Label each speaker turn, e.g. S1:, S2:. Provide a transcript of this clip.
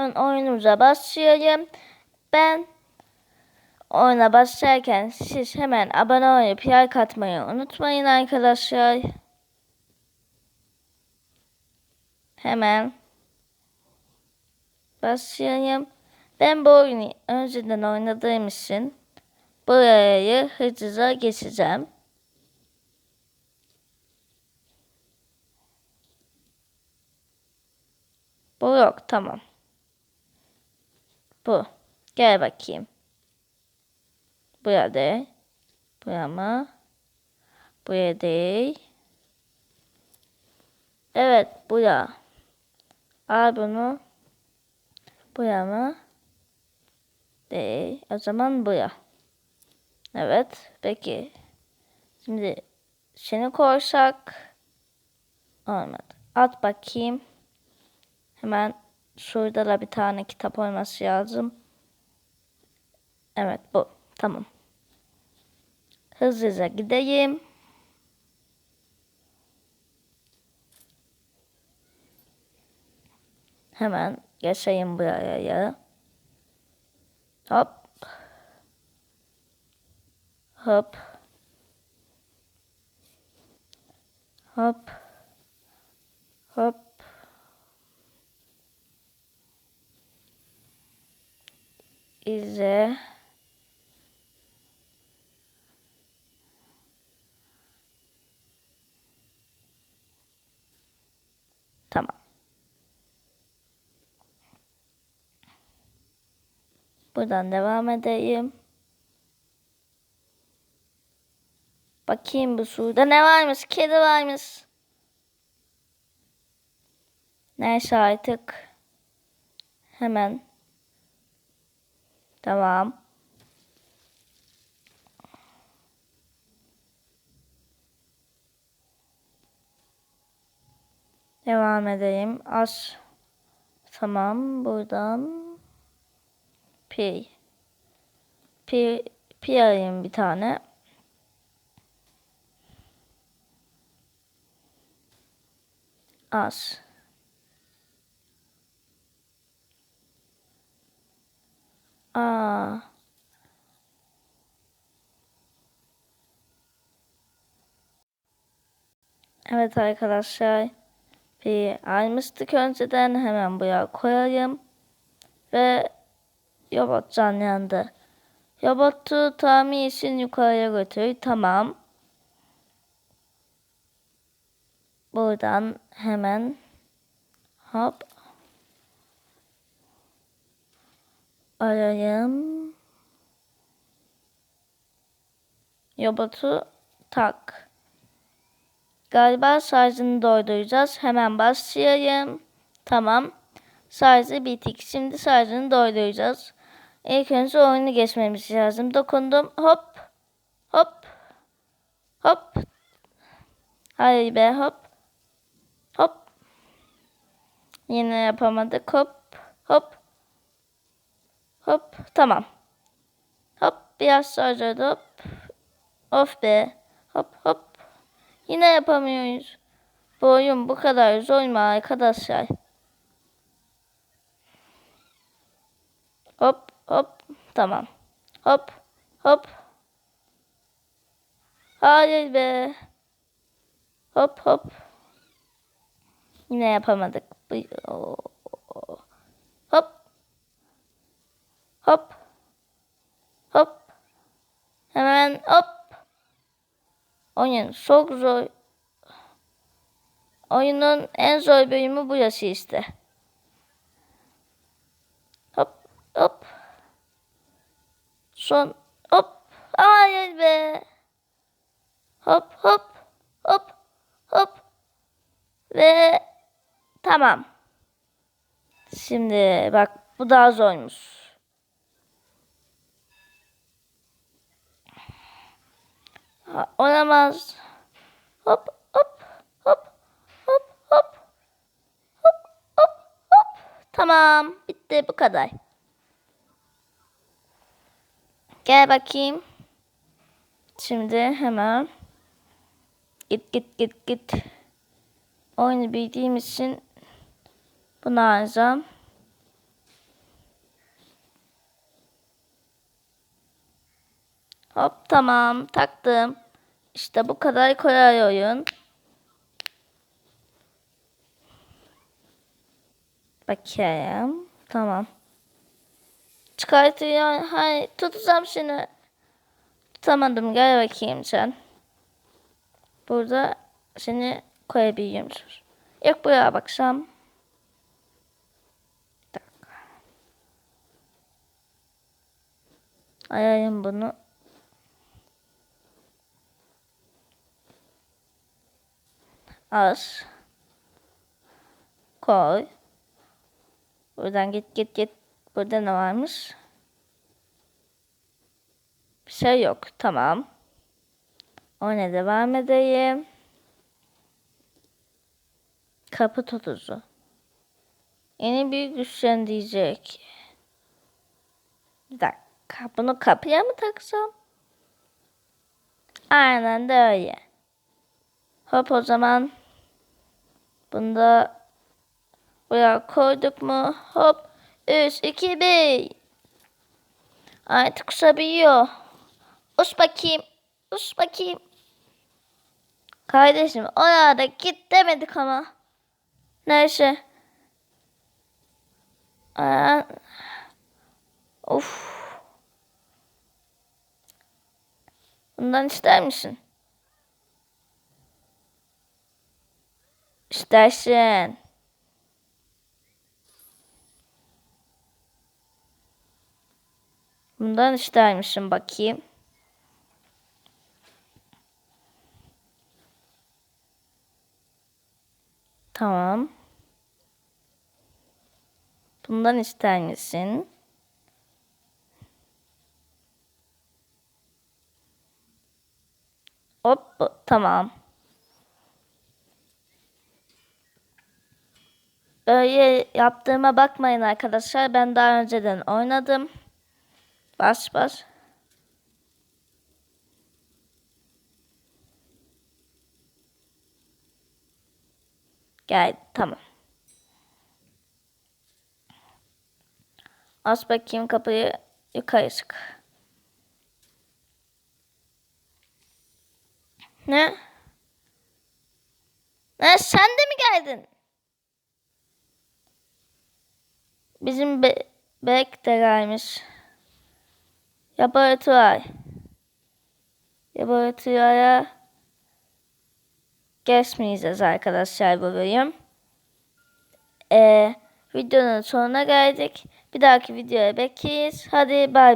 S1: oyunumuza başlayayım. Ben oyuna başlarken siz hemen abone olup like atmayı unutmayın arkadaşlar. Hemen başlayayım. Ben bu oyunu önceden oynadığım için burayı hızlıca geçeceğim. Bu yok tamam. Bu. Gel bakayım. Buraya değil. Buraya mı? Buraya değil. Evet buraya. Al bunu. Buraya mı? Değil. O zaman buraya. Evet. Peki. Şimdi seni koysak olmadı. At bakayım. Hemen şurada da bir tane kitap olması lazım. Evet bu. Tamam. Hızlıca gideyim. Hemen geçeyim buraya. Hop. Hop. Hop. Hop. İzle. Tamam. Buradan devam edeyim. Bakayım bu suda ne varmış? Kedi varmış. Neyse artık. Hemen. Tamam. Devam edeyim. Az. Tamam. Buradan. Pi. Pi. Pi alayım bir tane. Az. Aa. Evet arkadaşlar. Bir almıştık önceden. Hemen buraya koyayım. Ve robot canlandı. Robotu tamir için yukarıya götür. Tamam. Buradan hemen hop arayayım. Robotu tak. Galiba şarjını dolduracağız. Hemen başlayayım. Tamam. Şarjı bitik. Şimdi şarjını dolduracağız. İlk önce oyunu geçmemiz lazım. Dokundum. Hop. Hop. Hop. Hayır be hop. Hop. Yine yapamadık. Hop. Hop. Hop. Tamam. Hop. Biraz şarjı hop. Of be. Hop hop. Yine yapamıyoruz. Bu oyun bu kadar zor mu arkadaşlar? Hop hop tamam. Hop hop. Hayır be. Hop hop. Yine yapamadık. Hop. Hop. Hop. Hemen hop. Oyun çok zor. Oyunun en zor bölümü burası işte. Hop hop. Son hop. Hayır be. Hop hop hop hop. Ve tamam. Şimdi bak bu daha zormuş. Olamaz. Hop hop hop hop hop hop hop hop. Tamam bitti bu kadar. Gel bakayım. Şimdi hemen git git git git. Oyunu bildiğim için bunu alacağım. Hop tamam taktım. İşte bu kadar kolay oyun. Bakayım. Tamam. Çıkartıyor. Hay tutacağım seni. Tutamadım. Gel bakayım sen. Burada seni koyabiliyor musun? İlk buraya baksam. Bir dakika. Ayayım bunu. Az. Koy. Buradan git git git. Burada ne varmış? Bir şey yok. Tamam. Ona devam edeyim. Kapı tutucu. Yeni bir güçlen diyecek. Bir dakika. Bunu kapıya mı taksam? Aynen de öyle. Hop o zaman. Bunu da buraya koyduk mu? Hop. 3, 2, 1. Artık kusabiliyor. Us bakayım. Us bakayım. Kardeşim oraya da git demedik ama. Neyse. Aa, of. Bundan ister misin? İstersin. Bundan ister misin bakayım? Tamam. Bundan ister? Hop, tamam. Öyle yaptığıma bakmayın arkadaşlar. Ben daha önceden oynadım. Bas bas. Gel tamam. As bakayım kapıyı yukarı sık. Ne? Ne sen de mi geldin? Bizim be bek de gelmiş. Laboratuvar. Laboratuvara geçmeyeceğiz arkadaşlar bu bölüm. Ee, videonun sonuna geldik. Bir dahaki videoya bekleriz. Hadi bay